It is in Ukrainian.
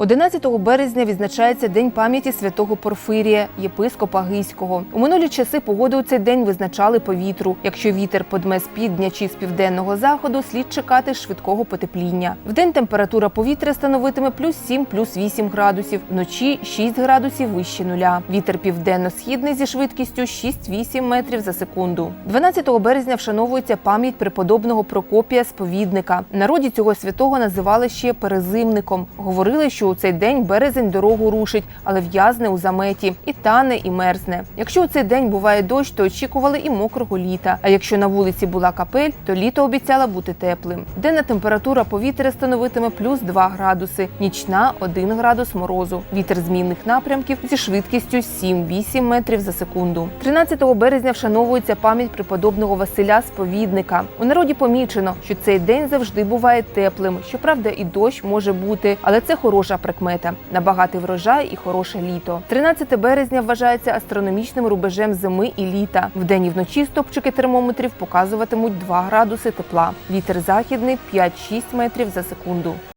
11 березня відзначається День пам'яті святого Порфирія, єпископа Гийського. У минулі часи погоду у цей день визначали по вітру. Якщо вітер подме з півдня чи з південного заходу, слід чекати швидкого потепління. Вдень температура повітря становитиме плюс 7, плюс 8 градусів, вночі 6 градусів вище нуля. Вітер південно-східний зі швидкістю 6-8 метрів за секунду. 12 березня вшановується пам'ять преподобного Прокопія Сповідника. Народі цього святого називали ще перезимником. Говорили, що у цей день березень дорогу рушить, але в'язне у заметі і тане, і мерзне. Якщо у цей день буває дощ, то очікували і мокрого літа. А якщо на вулиці була капель, то літо обіцяло бути теплим. Денна температура повітря становитиме плюс 2 градуси, нічна 1 градус морозу. Вітер змінних напрямків зі швидкістю 7-8 метрів за секунду. 13 березня вшановується пам'ять преподобного Василя Сповідника. У народі помічено, що цей день завжди буває теплим. Щоправда, і дощ може бути, але це хороша прикмета врожай і хороше літо. 13 березня вважається астрономічним рубежем зими і літа. Вдень і вночі стопчики термометрів показуватимуть 2 градуси тепла. Вітер західний 5-6 метрів за секунду.